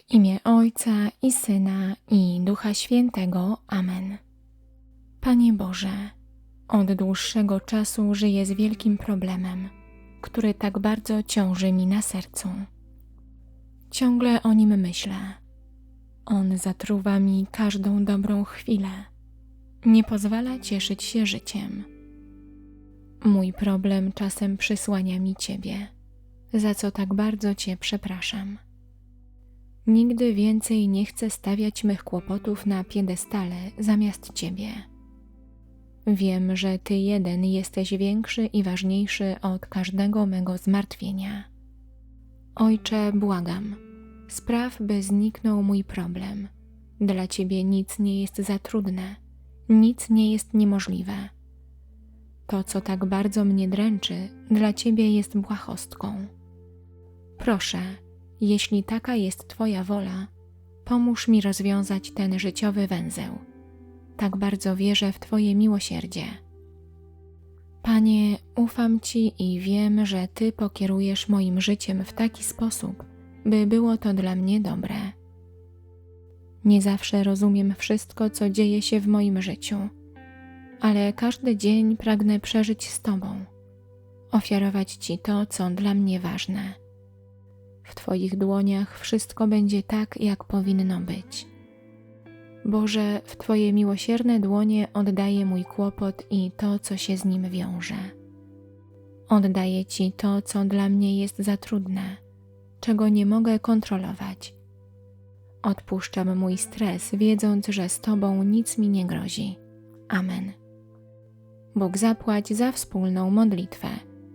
W imię Ojca i Syna i Ducha Świętego. Amen. Panie Boże, od dłuższego czasu żyję z wielkim problemem, który tak bardzo ciąży mi na sercu. Ciągle o nim myślę. On zatruwa mi każdą dobrą chwilę. Nie pozwala cieszyć się życiem. Mój problem czasem przysłania mi Ciebie, za co tak bardzo Cię przepraszam. Nigdy więcej nie chcę stawiać mych kłopotów na piedestale zamiast Ciebie. Wiem, że Ty jeden jesteś większy i ważniejszy od każdego mego zmartwienia. Ojcze, błagam, spraw, by zniknął mój problem. Dla Ciebie nic nie jest za trudne, nic nie jest niemożliwe. To, co tak bardzo mnie dręczy, dla Ciebie jest błahostką. Proszę, jeśli taka jest Twoja wola, pomóż mi rozwiązać ten życiowy węzeł. Tak bardzo wierzę w Twoje miłosierdzie. Panie, ufam Ci i wiem, że Ty pokierujesz moim życiem w taki sposób, by było to dla mnie dobre. Nie zawsze rozumiem wszystko, co dzieje się w moim życiu, ale każdy dzień pragnę przeżyć z Tobą, ofiarować Ci to, co dla mnie ważne. W Twoich dłoniach wszystko będzie tak, jak powinno być. Boże, w Twoje miłosierne dłonie oddaję mój kłopot i to, co się z nim wiąże. Oddaję Ci to, co dla mnie jest za trudne, czego nie mogę kontrolować. Odpuszczam mój stres, wiedząc, że z Tobą nic mi nie grozi. Amen. Bóg zapłać za wspólną modlitwę.